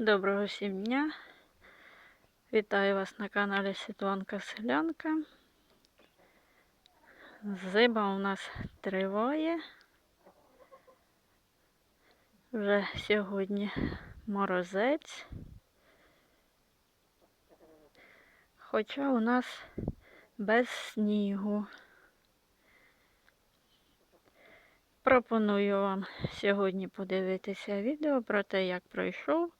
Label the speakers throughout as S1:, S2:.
S1: Доброго всім дня. Вітаю вас на каналі Світланка Селянка. Зима у нас триває. Вже сьогодні морозець. Хоча у нас без снігу. Пропоную вам сьогодні подивитися відео про те, як пройшов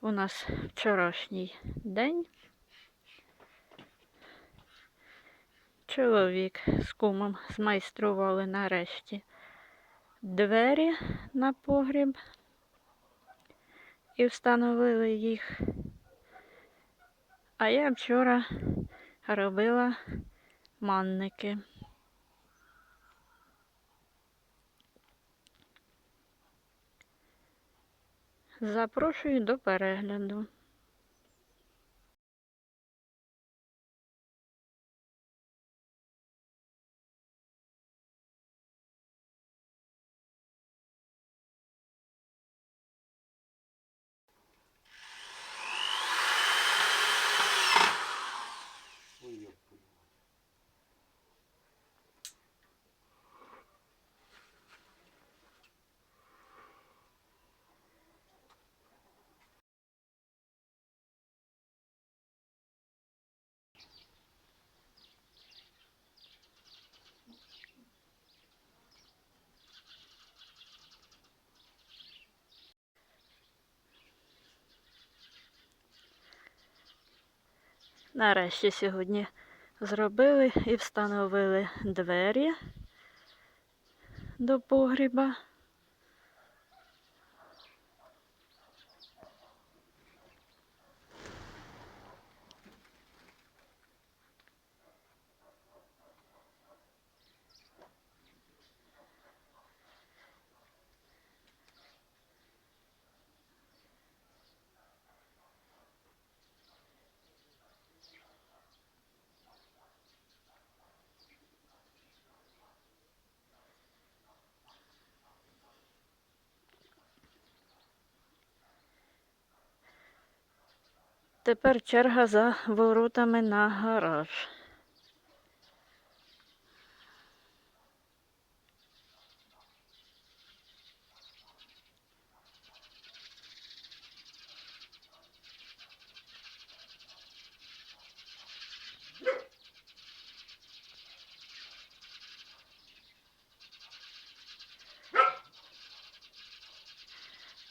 S1: у нас вчорашній день. Чоловік з кумом змайстрували нарешті двері на погріб і встановили їх. А я вчора робила манники. Запрошую до перегляду. Нарешті сьогодні зробили і встановили двері до погріба. Тепер черга за воротами на гараж.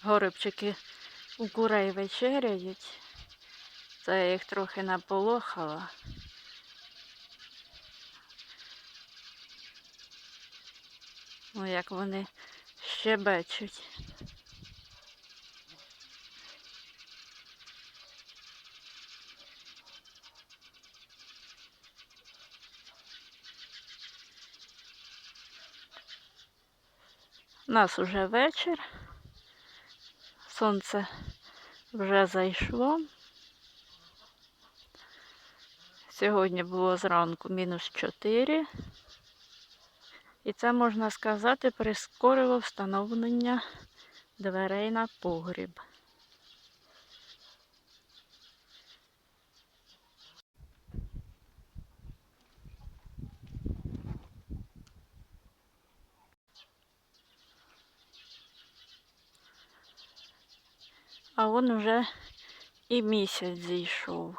S1: Горобчики у курей вечеряють. Це їх трохи наполохала. Ну, як вони щебечуть. У нас уже вечір. Сонце вже зайшло. Сьогодні було зранку мінус 4. І це, можна сказати, прискорило встановлення дверей на погріб. А он уже і місяць зійшов.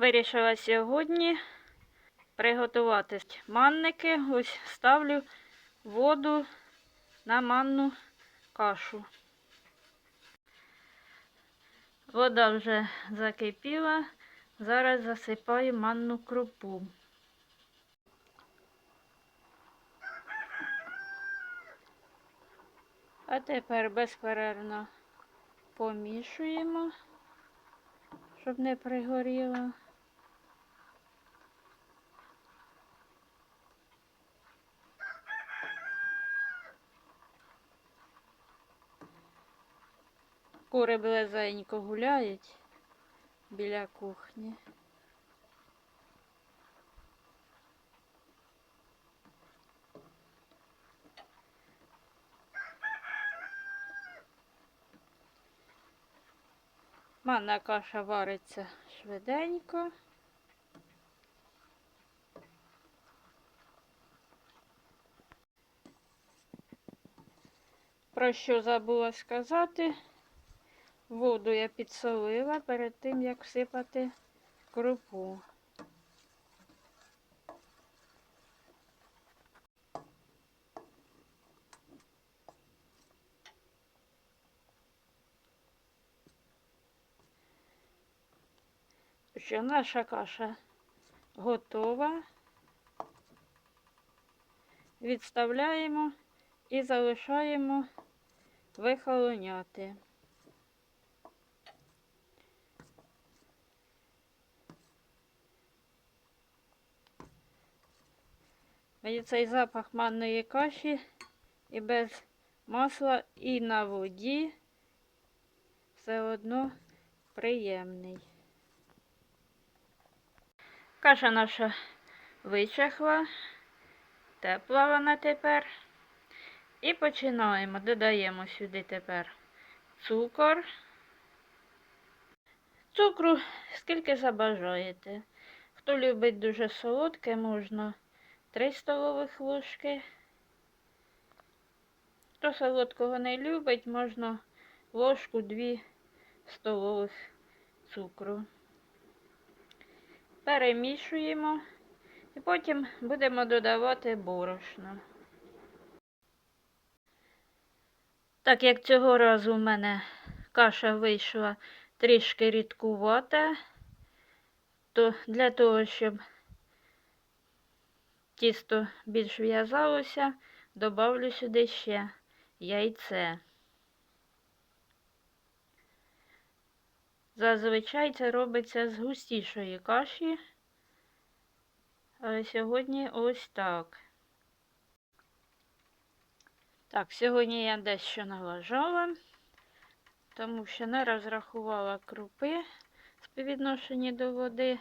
S1: Вирішила сьогодні приготувати манники. Ось ставлю воду на манну кашу. Вода вже закипіла, Зараз засипаю манну крупу. А тепер безперервно помішуємо, щоб не пригоріло. Кури близенько гуляють біля кухні. Манна каша вариться швиденько. Про що забула сказати, воду я підсолила перед тим, як всипати крупу. Що наша каша готова. Відставляємо і залишаємо вихолоняти. Мені цей запах манної каші і без масла, і на воді все одно приємний. Каша наша вичахла, тепла вона тепер. І починаємо. Додаємо сюди тепер цукор. Цукру скільки забажаєте. Хто любить дуже солодке, можна 3 столових ложки. Хто солодкого не любить, можна ложку 2 столових цукру. Перемішуємо і потім будемо додавати борошно. Так як цього разу в мене каша вийшла трішки рідкувата, то для того, щоб тісто більш в'язалося, добавлю сюди ще яйце. Зазвичай це робиться з густішої каші, але сьогодні ось так. Так, сьогодні я дещо налажала, тому що не розрахувала крупи співвідношенні до води.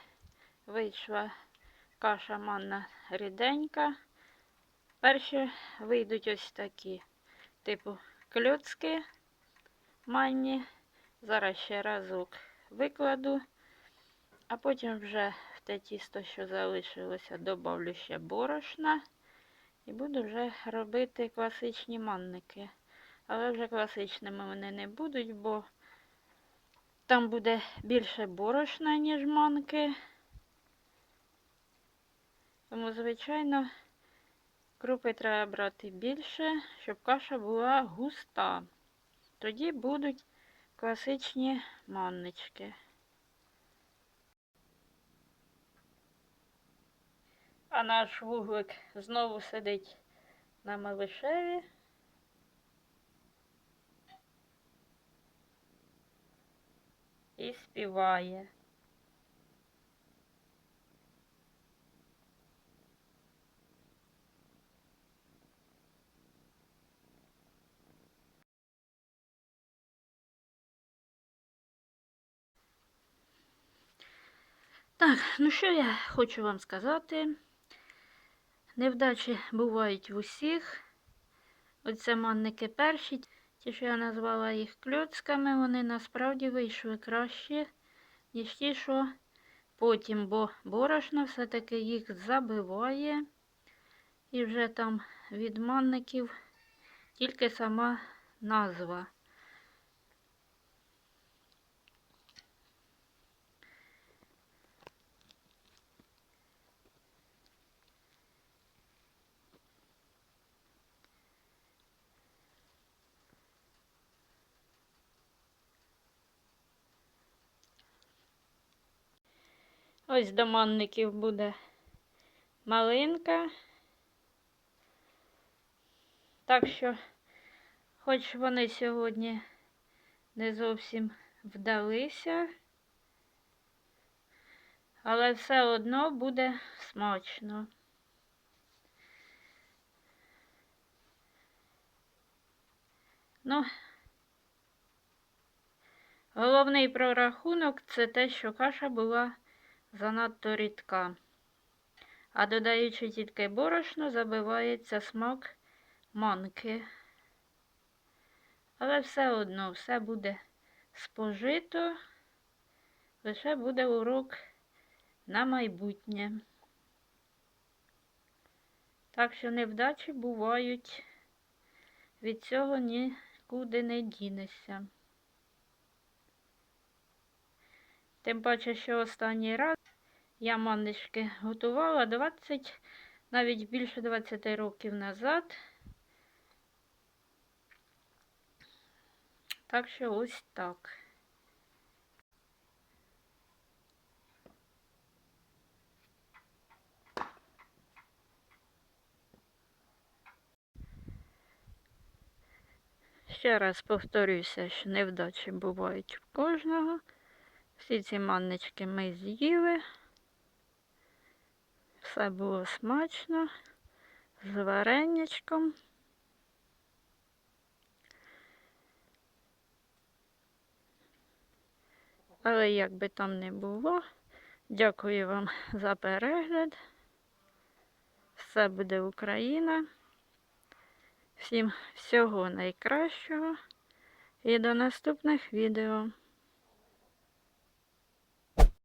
S1: Вийшла каша манна ріденька. Перші вийдуть ось такі, типу кльоцки манні. Зараз ще разок викладу, а потім вже в те тісто, що залишилося, додавлю ще борошна. І буду вже робити класичні манники. Але вже класичними вони не будуть, бо там буде більше борошна, ніж манки. Тому, звичайно, крупи треба брати більше, щоб каша була густа. Тоді будуть класичні маннички. А наш вуглик знову сидить на малишеві. І співає. Так, ну що я хочу вам сказати? Невдачі бувають в усіх. Оце манники перші, ті, що я назвала їх кльоцками, вони насправді вийшли краще, ніж ті, що потім, бо борошно все-таки їх забиває. І вже там від манників тільки сама назва. Ось до манників буде малинка. Так що, хоч вони сьогодні не зовсім вдалися, але все одно буде смачно. Ну, головний прорахунок це те, що каша була занадто рідка. А додаючи тільки борошно, забивається смак манки. Але все одно все буде спожито, лише буде урок на майбутнє. Так що невдачі бувають, від цього нікуди не дінешся. Тим паче, що останній раз я маннички готувала 20, навіть більше 20 років назад. Так що ось так. Ще раз повторюся, що невдачі бувають в кожного. Всі ці маннички ми з'їли. Все було смачно, з варенячком. Але як би там не було, дякую вам за перегляд. Все буде Україна. Всім всього найкращого і до наступних відео.